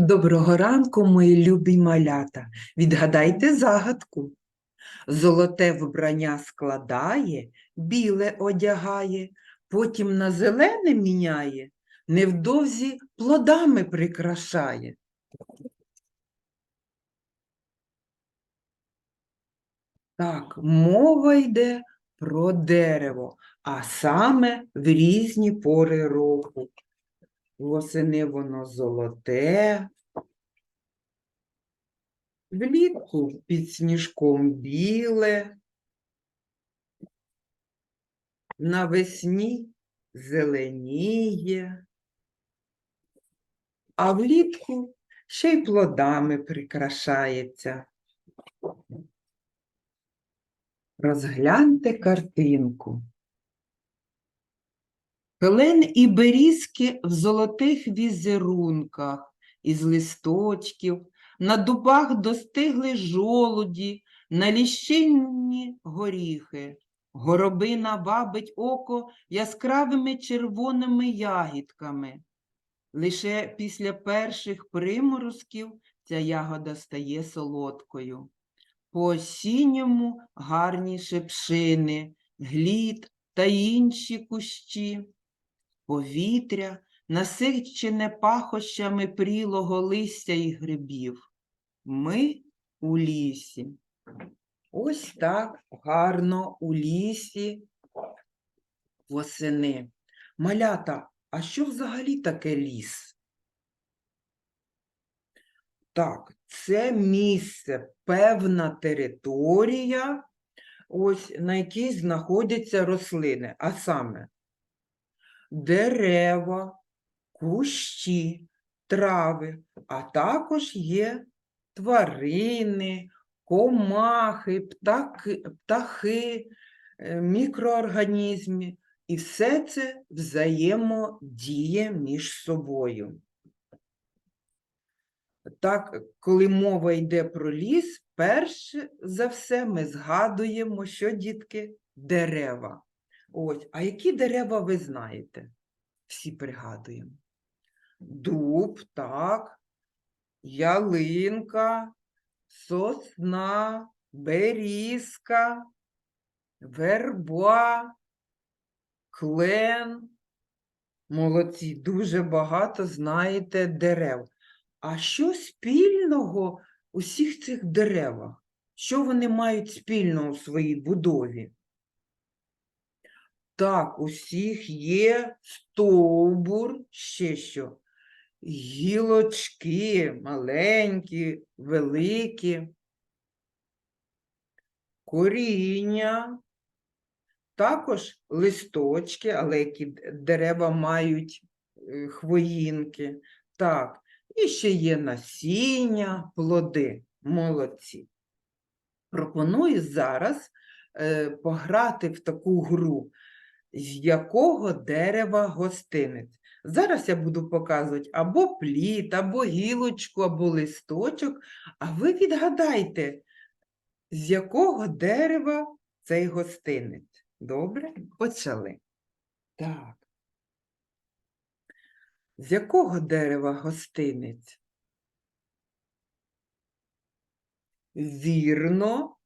Доброго ранку, мої любі малята. Відгадайте загадку. Золоте вбрання складає, біле одягає, потім на зелене міняє, невдовзі плодами прикрашає. Так, мова йде про дерево, а саме в різні пори року. Восени воно золоте, влітку під сніжком біле, навесні зеленіє, а влітку ще й плодами прикрашається. Розгляньте картинку. Клен і берізки в золотих візерунках, із листочків, на дубах достигли жолуді, на ліщині горіхи. Горобина вабить око яскравими червоними ягідками. Лише після перших приморозків ця ягода стає солодкою. По осінньому гарні шепшини, глід та інші кущі. Повітря насичене пахощами прілого листя і грибів. Ми у лісі. Ось так гарно у лісі восени. Малята, а що взагалі таке ліс? Так, це місце, певна територія, ось на якій знаходяться рослини, а саме дерева, кущі, трави, а також є тварини, комахи, птахи, птахи, е, мікроорганізми. І все це взаємодіє між собою. Так, коли мова йде про ліс, перш за все ми згадуємо, що дітки дерева. Ось, а які дерева ви знаєте? Всі пригадуємо. Дуб, так, ялинка, сосна, берізка, верба, клен. Молодці, дуже багато знаєте дерев. А що спільного у всіх цих деревах? Що вони мають спільного у своїй будові? Так, у всіх є стовбур, ще що? Гілочки маленькі, великі, коріння, також листочки, але які дерева мають е, хвоїнки. Так, і ще є насіння, плоди. Молодці. Пропоную зараз е, пограти в таку гру, з якого дерева гостинець. Зараз я буду показувати або плід, або гілочку, або листочок, а ви відгадайте, з якого дерева цей гостинець. Добре? Почали. Так. З якого дерева гостинець? Вірно,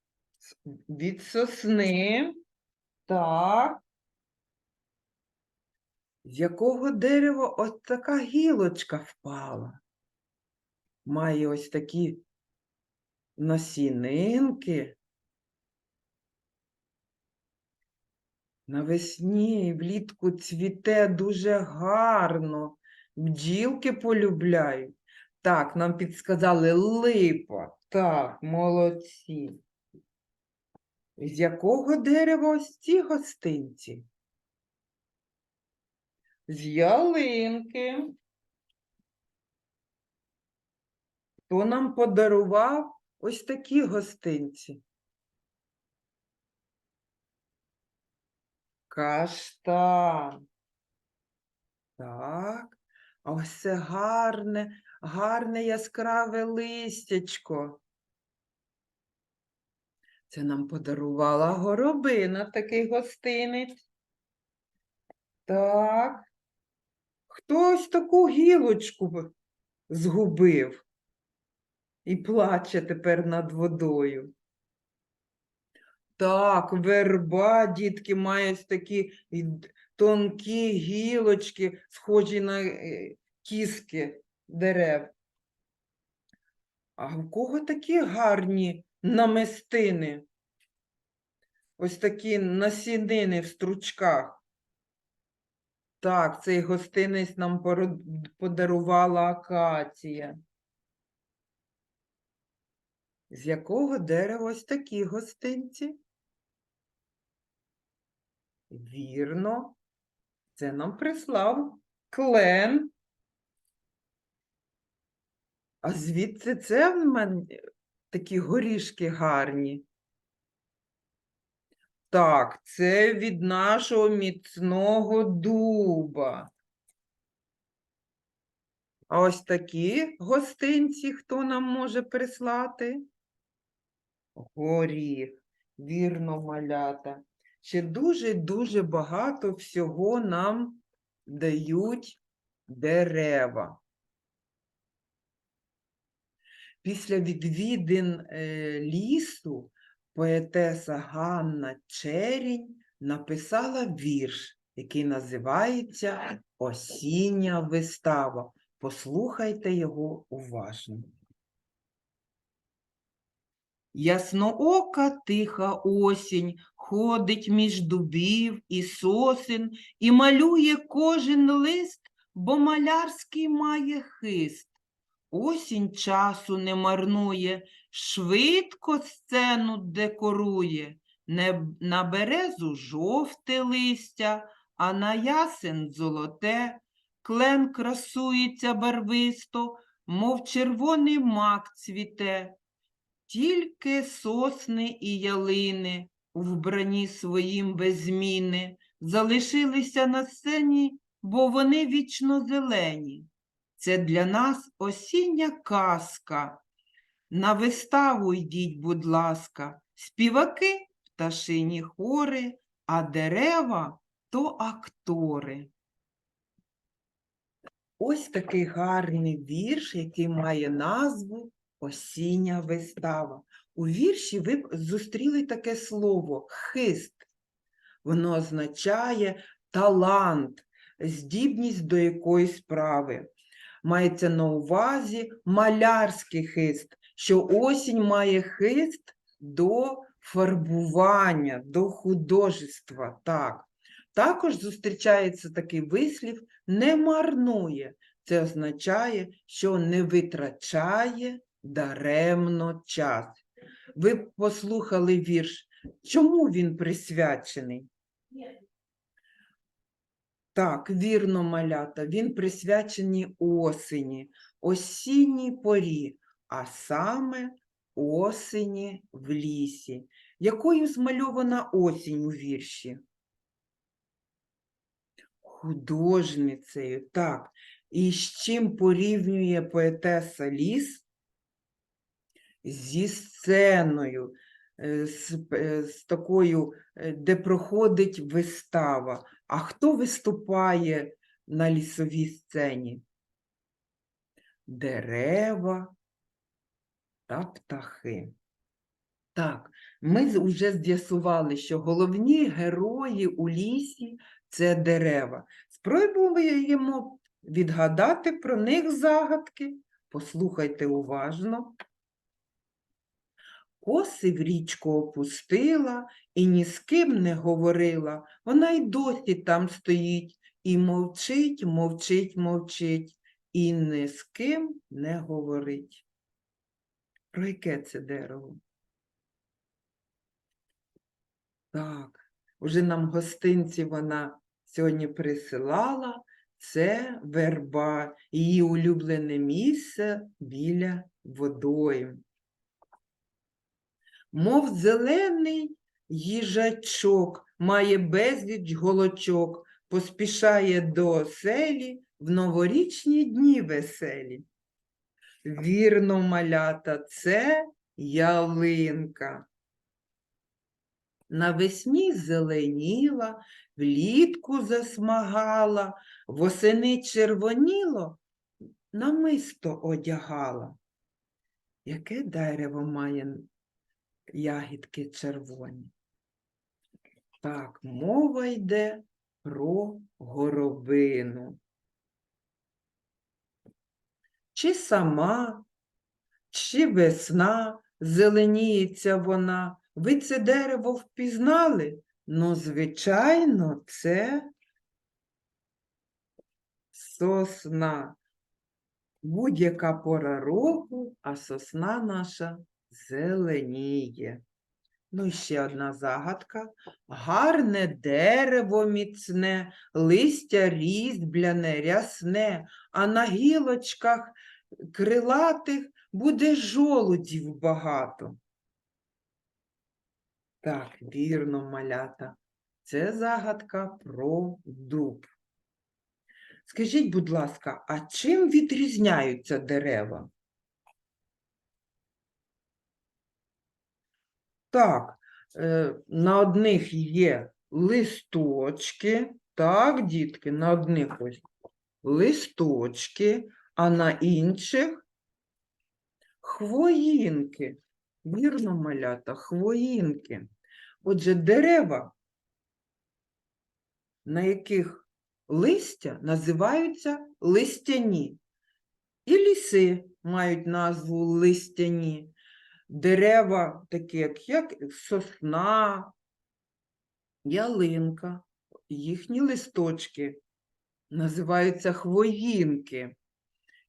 від сосни. Так. З якого дерева ось така гілочка впала? Має ось такі насінинки. Навесні влітку цвіте дуже гарно. Бджілки полюбляють. Так, нам підсказали липа. Так, молодці. З якого дерева ось ці гостинці? З ялинки. Хто нам подарував ось такі гостинці? Каштан. Так. А ось це гарне, гарне яскраве листячко. Це нам подарувала горобина такий гостинець. Так. Хто ось таку гілочку згубив і плаче тепер над водою. Так, верба, дітки, має такі тонкі гілочки, схожі на е, кіски дерев. А в кого такі гарні намистини? Ось такі насінини в стручках. Так, цей гостинець нам подарувала акація. З якого дерева ось такі гостинці? Вірно, це нам прислав клен. А звідси це в мене такі горішки гарні. Так, це від нашого міцного дуба. А ось такі гостинці хто нам може прислати? Горіх, вірно, малята. Ще дуже-дуже багато всього нам дають дерева. Після відвідин е, лісу поетеса Ганна Черінь написала вірш, який називається Осіння вистава. Послухайте його уважно. Ясноока тиха осінь ходить між дубів і сосен і малює кожен лист, бо малярський має хист. Осінь часу не марнує, швидко сцену декорує, не на березу жовте листя, а на ясен золоте, клен красується барвисто, мов червоний мак цвіте. Тільки сосни і ялини, вбранні своїм без зміни, залишилися на сцені, бо вони вічно зелені. Це для нас осіння казка. На виставу йдіть, будь ласка, співаки пташині хори, а дерева то актори. Ось такий гарний вірш, який має назву Осіння вистава. У вірші ви б зустріли таке слово хист. Воно означає талант, здібність до якоїсь справи. Мається на увазі малярський хист, що осінь має хист до фарбування, до художества. Так. Також зустрічається такий вислів не марнує. Це означає, що не витрачає даремно час. Ви послухали вірш, чому він присвячений? Так, вірно, малята, він присвячений осені, осінній порі, а саме осені в лісі. Якою змальована осінь у вірші? Художницею, так. І з чим порівнює поетеса ліс? Зі сценою, з, е, з такою, е, де проходить вистава. А хто виступає на лісовій сцені? Дерева та птахи. Так, ми вже з'ясували, що головні герої у лісі це дерева. Спробуємо відгадати про них загадки. Послухайте уважно. Коси в річку опустила і ні з ким не говорила. Вона й досі там стоїть і мовчить, мовчить, мовчить, і ні з ким не говорить. Про яке це дерево? Так, уже нам гостинці вона сьогодні присилала. Це верба, її улюблене місце біля водою. Мов зелений їжачок, має безліч голочок, поспішає до оселі в новорічні дні веселі. Вірно, малята, це ялинка. Навесні зеленіла, влітку засмагала, восени червоніло, намисто одягала. Яке дерево має ягідки червоні? Так, мова йде про горобину. Чи сама, чи весна, зеленіється вона. Ви це дерево впізнали? Ну, звичайно, це сосна. Будь-яка пора року, а сосна наша зеленіє. Ну і ще одна загадка. Гарне дерево міцне, листя різьбляне, рясне, а на гілочках крилатих буде жолудів багато. Так, вірно, малята. Це загадка про дуб. Скажіть, будь ласка, а чим відрізняються дерева? Так, е, на одних є листочки, так, дітки, на одних листочки, а на інших хвоїнки. Вірно, малята, хвоїнки. Отже, дерева, на яких листя називаються листяні. І ліси мають назву листяні. Дерева, такі як, як сосна, ялинка, їхні листочки називаються хвоїнки.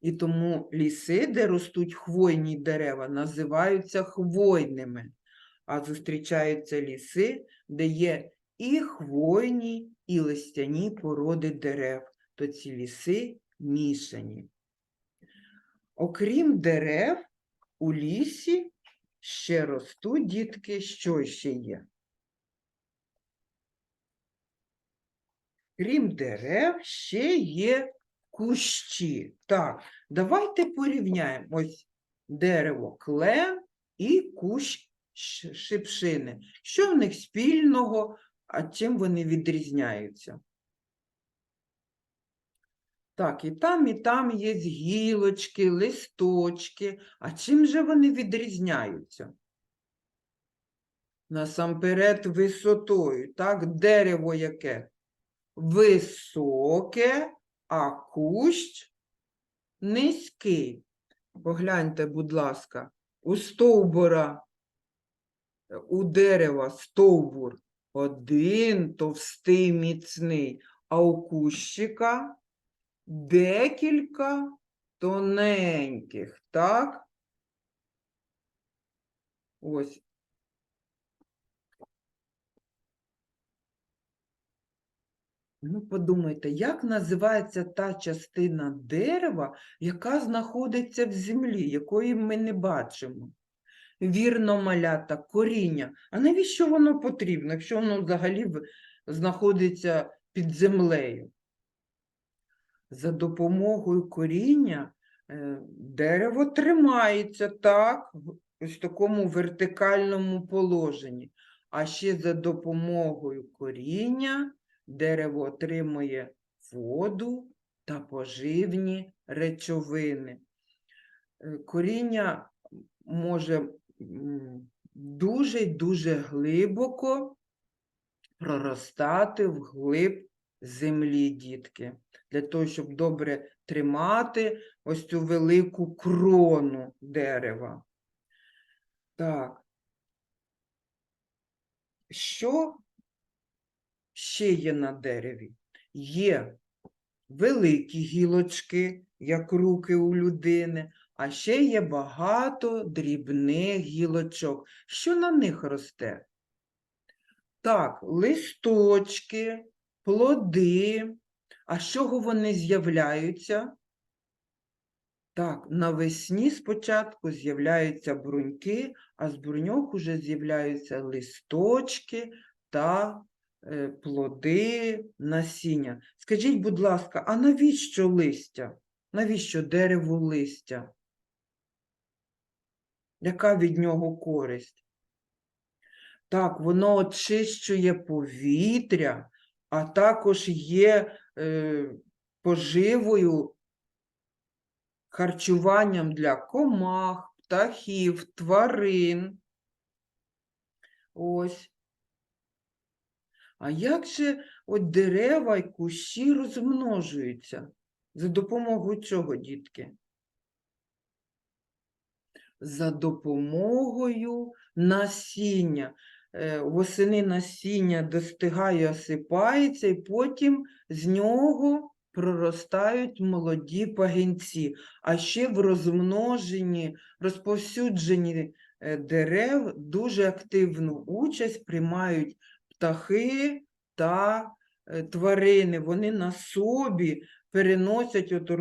І тому ліси, де ростуть хвойні дерева, називаються хвойними. А зустрічаються ліси, де є і хвойні, і листяні породи дерев, то ці ліси мішані. Окрім дерев, у лісі ще ростуть дітки, що ще є? Крім дерев, ще є кущі. Так, давайте порівняємо ось дерево клен і кущ шипшини. Що в них спільного, а чим вони відрізняються? Так, і там, і там є гілочки, листочки. А чим же вони відрізняються? Насамперед висотою. Так, дерево яке? Високе, а кущ низький. Погляньте, будь ласка, у стовбура, у дерева стовбур один товстий міцний, а у кущика декілька тоненьких, так? Ось. Ну, подумайте, як називається та частина дерева, яка знаходиться в землі, якої ми не бачимо? Вірно, малята, коріння. А навіщо воно потрібно, якщо воно взагалі знаходиться під землею? За допомогою коріння е, дерево тримається так, в ось такому вертикальному положенні. А ще за допомогою коріння дерево отримує воду та поживні речовини. Е, Коріння може дуже дуже глибоко проростати вглиб землі, дітки, для того, щоб добре тримати ось цю велику крону дерева. Так. Що ще є на дереві? Є великі гілочки, як руки у людини, а ще є багато дрібних гілочок. Що на них росте? Так, листочки, плоди. А з чого вони з'являються? Так, навесні спочатку з'являються бруньки, а з бруньок уже з'являються листочки та е, плоди, насіння. Скажіть, будь ласка, а навіщо листя? Навіщо дереву листя? Яка від нього користь? Так, воно очищує повітря, а також є е, поживою харчуванням для комах, птахів, тварин. Ось. А як же от дерева і кущі розмножуються? За допомогою чого, дітки? За допомогою насіння. Е, Восени насіння достигає, осипається, і потім з нього проростають молоді пагінці. А ще в розмноженні, розповсюдженні е, дерев дуже активну участь приймають птахи та е, тварини. Вони на собі переносять, от,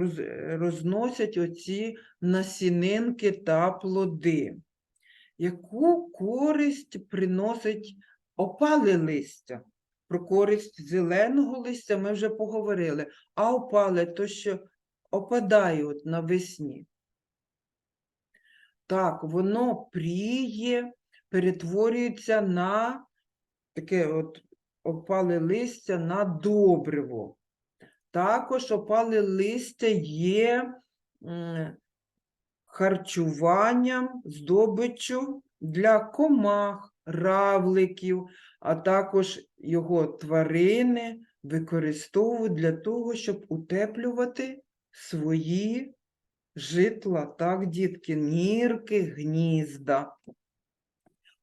розносять оці насінинки та плоди. Яку користь приносить опале листя? Про користь зеленого листя ми вже поговорили, а опале то, що опадає от навесні. Так, воно пріє, перетворюється на таке от опале листя на добриво. Також опале листя є харчуванням, здобиччю для комах, равликів, а також його тварини використовують для того, щоб утеплювати свої житла, так, дітки, нірки, гнізда.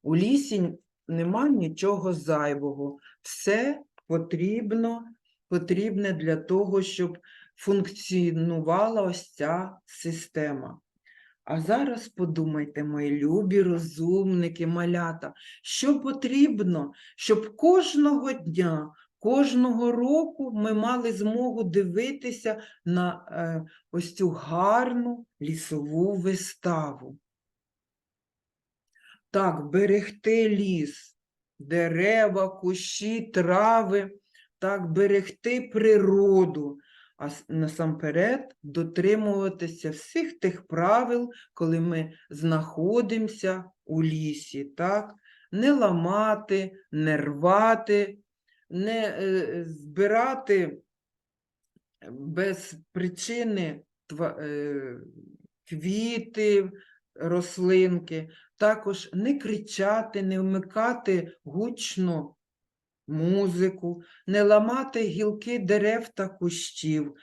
У лісі нема нічого зайвого. Все потрібно, потрібне для того, щоб функціонувала ось ця система. А зараз подумайте, мої любі розумники, малята, що потрібно, щоб кожного дня, кожного року ми мали змогу дивитися на е, ось цю гарну лісову виставу. Так, берегти ліс, дерева, кущі, трави, так, берегти природу, а насамперед дотримуватися всіх тих правил, коли ми знаходимося у лісі, так? Не ламати, не рвати, не е, збирати без причини е, квіти, рослинки, також не кричати, не вмикати гучно музику, не ламати гілки дерев та кущів,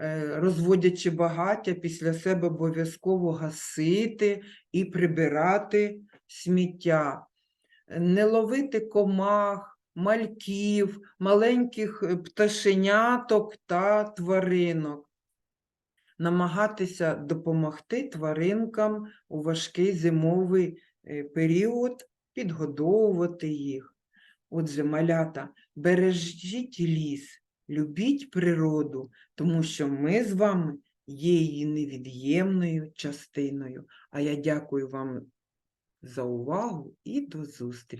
е, розводячи багаття, після себе обов'язково гасити і прибирати сміття, не ловити комах, мальків, маленьких е, пташеняток та тваринок. Намагатися допомогти тваринкам у важкий зимовий е, період, підгодовувати їх. Отже, малята, бережіть ліс, любіть природу, тому що ми з вами є її невід'ємною частиною. А я дякую вам за увагу і до зустрічі!